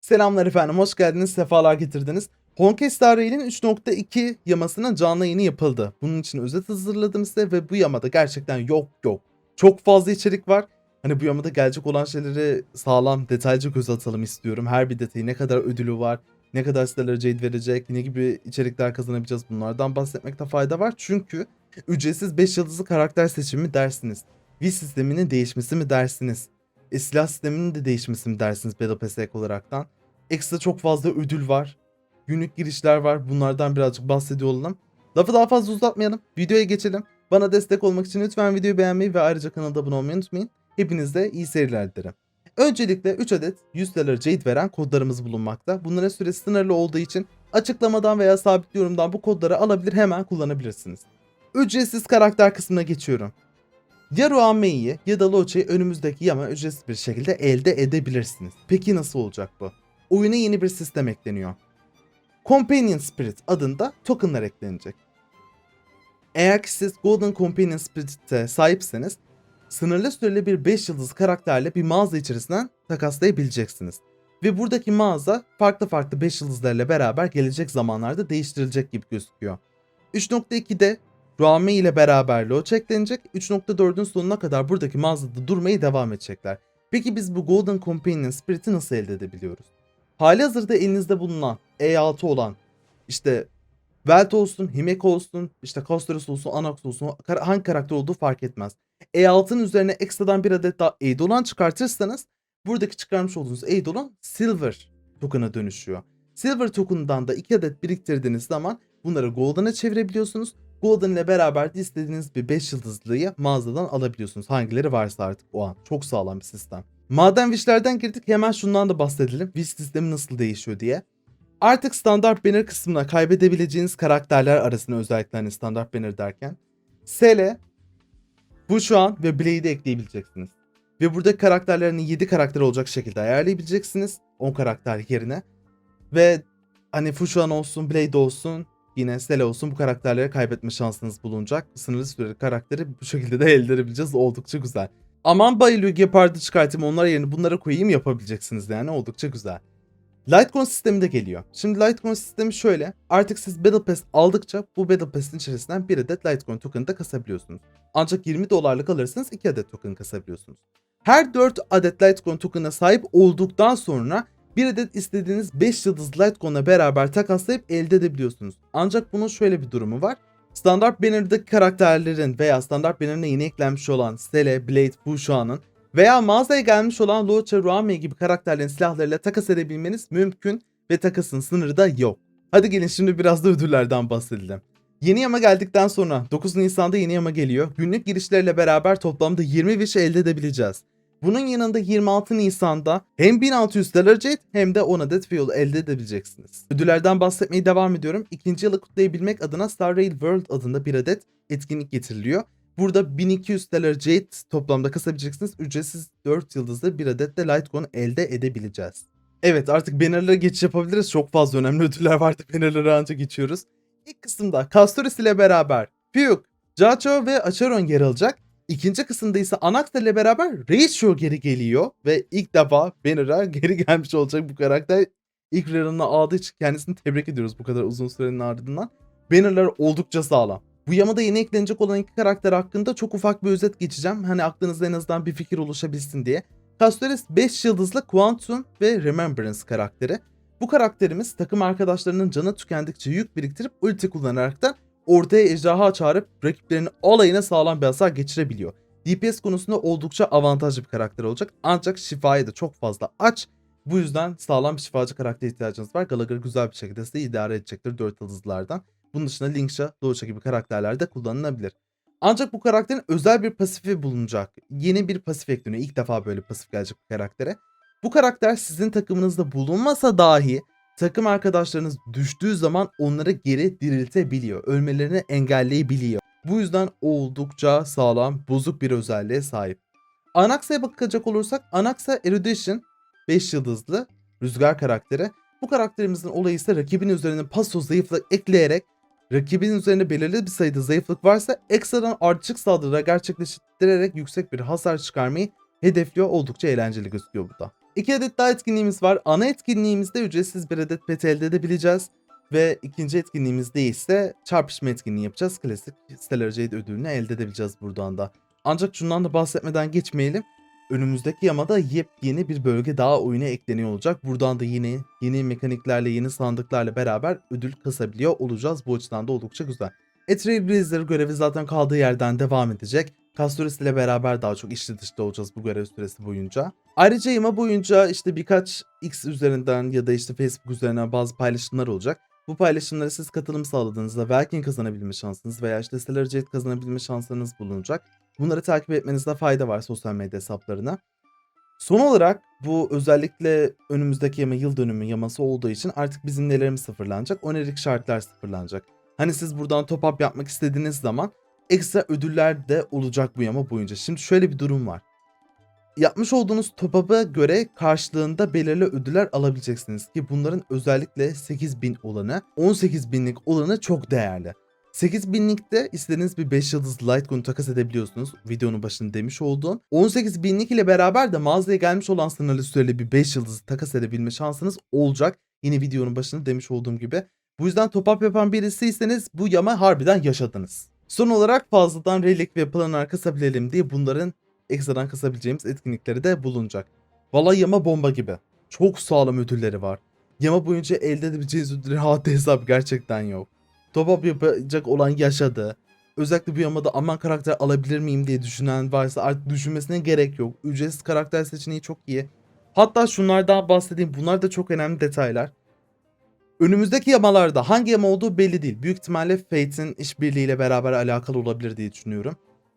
Selamlar efendim, hoş geldiniz, sefalar getirdiniz. Honkai Rail'in 3.2 yamasının canlı yayını yapıldı. Bunun için özet hazırladım size ve bu yamada gerçekten yok yok. Çok fazla içerik var. Hani bu yamada gelecek olan şeyleri sağlam, detaylıca göz atalım istiyorum. Her bir detayı ne kadar ödülü var, ne kadar siteleri Jade verecek, ne gibi içerikler kazanabileceğiz bunlardan bahsetmekte fayda var. Çünkü ücretsiz 5 yıldızlı karakter seçimi mi dersiniz? V sisteminin değişmesi mi dersiniz? E, silah sisteminin de değişmesi mi dersiniz Battle ek olaraktan? Ekstra çok fazla ödül var. Günlük girişler var. Bunlardan birazcık bahsediyor olalım. Lafı daha fazla uzatmayalım. Videoya geçelim. Bana destek olmak için lütfen videoyu beğenmeyi ve ayrıca kanalda abone olmayı unutmayın. Hepinize iyi seyirler dilerim. Öncelikle 3 adet 100 dolar Jade veren kodlarımız bulunmakta. Bunların süresi sınırlı olduğu için açıklamadan veya sabit yorumdan bu kodları alabilir hemen kullanabilirsiniz. Ücretsiz karakter kısmına geçiyorum. Ya Ruamei'yi ya da Loche'yi önümüzdeki yama ücretsiz bir şekilde elde edebilirsiniz. Peki nasıl olacak bu? oyuna yeni bir sistem ekleniyor. Companion Spirit adında tokenlar eklenecek. Eğer ki siz Golden Companion Spirit'e sahipseniz sınırlı süreli bir 5 yıldız karakterle bir mağaza içerisinden takaslayabileceksiniz. Ve buradaki mağaza farklı farklı 5 yıldızlarla beraber gelecek zamanlarda değiştirilecek gibi gözüküyor. 3.2'de Ruame ile beraber Loach eklenecek. 3.4'ün sonuna kadar buradaki mağazada durmaya devam edecekler. Peki biz bu Golden Companion Spirit'i nasıl elde edebiliyoruz? hali hazırda elinizde bulunan E6 olan işte Welt olsun, Himeko olsun, işte Castoris olsun, Anax olsun hangi karakter olduğu fark etmez. E6'nın üzerine ekstradan bir adet daha Eidolon çıkartırsanız buradaki çıkarmış olduğunuz Eidolon Silver token'a dönüşüyor. Silver token'dan da 2 adet biriktirdiğiniz zaman bunları Golden'a çevirebiliyorsunuz. Golden ile beraber de istediğiniz bir 5 yıldızlıyı mağazadan alabiliyorsunuz. Hangileri varsa artık o an. Çok sağlam bir sistem. Maden wishlerden girdik hemen şundan da bahsedelim. Wish sistemi nasıl değişiyor diye. Artık standart banner kısmına kaybedebileceğiniz karakterler arasında özellikle hani standart banner derken Sele, bu şu an ve Blade'i ekleyebileceksiniz. Ve burada karakterlerini 7 karakter olacak şekilde ayarlayabileceksiniz 10 karakter yerine. Ve hani Fushuan olsun, Blade olsun, yine Sele olsun bu karakterleri kaybetme şansınız bulunacak. Sınırlı süreli karakteri bu şekilde de elde edebileceğiz. Oldukça güzel. Aman Bayılıyor Gepard'ı çıkartayım onlar yerine bunlara koyayım yapabileceksiniz yani oldukça güzel. Litecoin sistemi de geliyor. Şimdi Litecoin sistemi şöyle. Artık siz Battle Pass aldıkça bu Battle Pass'in içerisinden bir adet Litecoin token da kasabiliyorsunuz. Ancak 20 dolarlık alırsanız 2 adet token kasabiliyorsunuz. Her 4 adet Litecoin token'a sahip olduktan sonra bir adet istediğiniz 5 yıldız Litecoin'la beraber takaslayıp elde edebiliyorsunuz. Ancak bunun şöyle bir durumu var. Standart Banner'daki karakterlerin veya Standart Banner'ına yeni eklenmiş olan Sele, Blade, Fushua'nın veya mağazaya gelmiş olan Lucha, Ruame gibi karakterlerin silahlarıyla takas edebilmeniz mümkün ve takasın sınırı da yok. Hadi gelin şimdi biraz da ödüllerden bahsedelim. Yeni yama geldikten sonra 9 Nisan'da yeni yama geliyor. Günlük girişlerle beraber toplamda 20 wish elde edebileceğiz. Bunun yanında 26 Nisan'da hem 1600 dolar Jade hem de 10 adet fuel elde edebileceksiniz. Ödüllerden bahsetmeye devam ediyorum. İkinci yılı kutlayabilmek adına Star Rail World adında bir adet etkinlik getiriliyor. Burada 1200 dolar Jade toplamda kasabileceksiniz. Ücretsiz 4 yıldızlı bir adet de Litecoin elde edebileceğiz. Evet artık bannerlara geçiş yapabiliriz. Çok fazla önemli ödüller vardı. Bannerlara ancak geçiyoruz. İlk kısımda Castoris ile beraber Pyuk, Jacho ve Acheron yer alacak. İkinci kısımda ise Anaxta ile beraber Ratio geri geliyor ve ilk defa Banner'a geri gelmiş olacak bu karakter. İlk rarını aldığı için kendisini tebrik ediyoruz bu kadar uzun sürenin ardından. Banner'lar oldukça sağlam. Bu yamada yeni eklenecek olan iki karakter hakkında çok ufak bir özet geçeceğim. Hani aklınızda en azından bir fikir oluşabilsin diye. Castoris 5 yıldızlı Quantum ve Remembrance karakteri. Bu karakterimiz takım arkadaşlarının canı tükendikçe yük biriktirip ulti kullanaraktan ortaya ejderha çağırıp rakiplerinin alayına sağlam bir hasar geçirebiliyor. DPS konusunda oldukça avantajlı bir karakter olacak ancak şifaya da çok fazla aç. Bu yüzden sağlam bir şifacı karakter ihtiyacınız var. Gallagher güzel bir şekilde size idare edecektir 4 yıldızlardan. Bunun dışında Linkşa, Doğuşa gibi karakterler de kullanılabilir. Ancak bu karakterin özel bir pasifi bulunacak. Yeni bir pasif ekleniyor. İlk defa böyle pasif gelecek bu karaktere. Bu karakter sizin takımınızda bulunmasa dahi takım arkadaşlarınız düştüğü zaman onları geri diriltebiliyor. Ölmelerini engelleyebiliyor. Bu yüzden oldukça sağlam, bozuk bir özelliğe sahip. Anaxa'ya bakacak olursak Anaxa Erudition 5 yıldızlı rüzgar karakteri. Bu karakterimizin olayı ise rakibin üzerine paso zayıflık ekleyerek rakibin üzerine belirli bir sayıda zayıflık varsa ekstradan artık saldırıda gerçekleştirerek yüksek bir hasar çıkarmayı hedefliyor. Oldukça eğlenceli gözüküyor burada. 2 adet daha etkinliğimiz var. Ana etkinliğimizde ücretsiz bir adet pet elde edebileceğiz. Ve ikinci etkinliğimizde ise çarpışma etkinliği yapacağız. Klasik Stellar Jade ödülünü elde edebileceğiz buradan da. Ancak şundan da bahsetmeden geçmeyelim. Önümüzdeki yamada yepyeni bir bölge daha oyuna ekleniyor olacak. Buradan da yeni yeni mekaniklerle, yeni sandıklarla beraber ödül kasabiliyor olacağız. Bu açıdan da oldukça güzel. Etrail Blazer görevi zaten kaldığı yerden devam edecek. Castoris ile beraber daha çok içli dışta olacağız bu görev süresi boyunca. Ayrıca yama boyunca işte birkaç X üzerinden ya da işte Facebook üzerinden bazı paylaşımlar olacak. Bu paylaşımlara siz katılım sağladığınızda Valkyrie kazanabilme şansınız veya işte Stellar Jade kazanabilme şanslarınız bulunacak. Bunları takip etmenizde fayda var sosyal medya hesaplarına. Son olarak bu özellikle önümüzdeki yama yıl dönümü yaması olduğu için artık bizim nelerimiz sıfırlanacak? Onerik şartlar sıfırlanacak. Hani siz buradan top up yapmak istediğiniz zaman ekstra ödüller de olacak bu yama boyunca. Şimdi şöyle bir durum var. Yapmış olduğunuz top göre karşılığında belirli ödüller alabileceksiniz ki bunların özellikle 8000 olanı, 18000'lik olanı çok değerli. 8000'likte istediğiniz bir 5 yıldız Litecoin takas edebiliyorsunuz. Videonun başında demiş olduğum. 18.000'lik ile beraber de mağazaya gelmiş olan sınırlı süreli bir 5 yıldız takas edebilme şansınız olacak. Yine videonun başında demiş olduğum gibi. Bu yüzden top up yapan birisiyseniz bu yama harbiden yaşadınız. Son olarak fazladan relik ve planar kasabilelim diye bunların ekstradan kasabileceğimiz etkinlikleri de bulunacak. Vallahi yama bomba gibi. Çok sağlam ödülleri var. Yama boyunca elde edebileceğiniz ödülleri haddi hesap gerçekten yok. Top up yapacak olan yaşadı. Özellikle bu yamada aman karakter alabilir miyim diye düşünen varsa artık düşünmesine gerek yok. Ücretsiz karakter seçeneği çok iyi. Hatta şunlardan bahsedeyim. Bunlar da çok önemli detaylar. Önümüzdeki yamalarda hangi yama olduğu belli değil. Büyük ihtimalle Fate'in işbirliğiyle beraber alakalı olabilir diye düşünüyorum.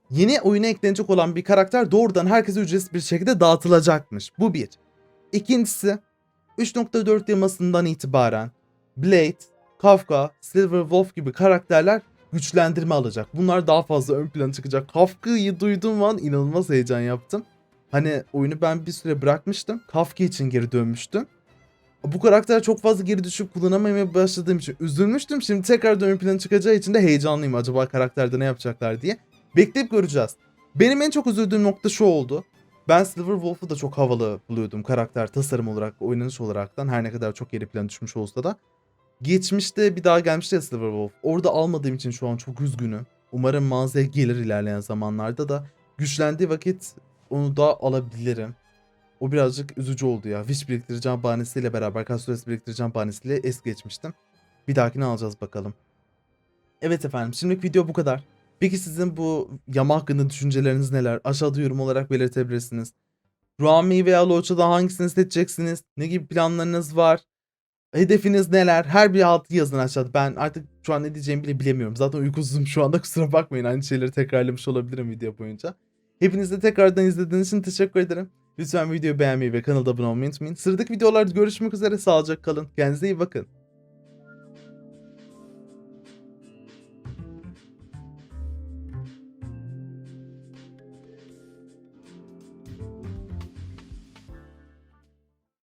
Yeni oyuna eklenecek olan bir karakter doğrudan herkese ücretsiz bir şekilde dağıtılacakmış. Bu bir. İkincisi 3.4 yamasından itibaren Blade, Kafka, Silver Wolf gibi karakterler güçlendirme alacak. Bunlar daha fazla ön plana çıkacak. Kafka'yı duyduğum an inanılmaz heyecan yaptım. Hani oyunu ben bir süre bırakmıştım. Kafka için geri dönmüştüm. Bu karakter çok fazla geri düşüp kullanamamaya başladığım için üzülmüştüm. Şimdi tekrar ön plana çıkacağı için de heyecanlıyım. Acaba karakterde ne yapacaklar diye. Bekleyip göreceğiz. Benim en çok üzüldüğüm nokta şu oldu. Ben Silver Wolf'u da çok havalı buluyordum karakter tasarım olarak, oynanış olaraktan. Her ne kadar çok geri plan düşmüş olsa da. Geçmişte bir daha gelmişti ya Silver Wolf. Orada almadığım için şu an çok üzgünüm. Umarım mağazaya gelir ilerleyen zamanlarda da. Güçlendiği vakit onu da alabilirim. O birazcık üzücü oldu ya. Wish biriktireceğim bahanesiyle beraber, Castores biriktireceğim bahanesiyle es geçmiştim. Bir dahakini alacağız bakalım. Evet efendim şimdilik video bu kadar. Peki sizin bu yama hakkında düşünceleriniz neler? Aşağıda yorum olarak belirtebilirsiniz. Ruami veya Loacha'da hangisini seçeceksiniz? Ne gibi planlarınız var? Hedefiniz neler? Her bir altı yazın aşağıda. Ben artık şu an ne diyeceğimi bile bilemiyorum. Zaten uykusuzum şu anda kusura bakmayın. Aynı şeyleri tekrarlamış olabilirim video boyunca. Hepinize tekrardan izlediğiniz için teşekkür ederim. Lütfen videoyu beğenmeyi ve kanalda abone olmayı unutmayın. Sıradaki videolarda görüşmek üzere. Sağlıcakla kalın. Kendinize iyi bakın.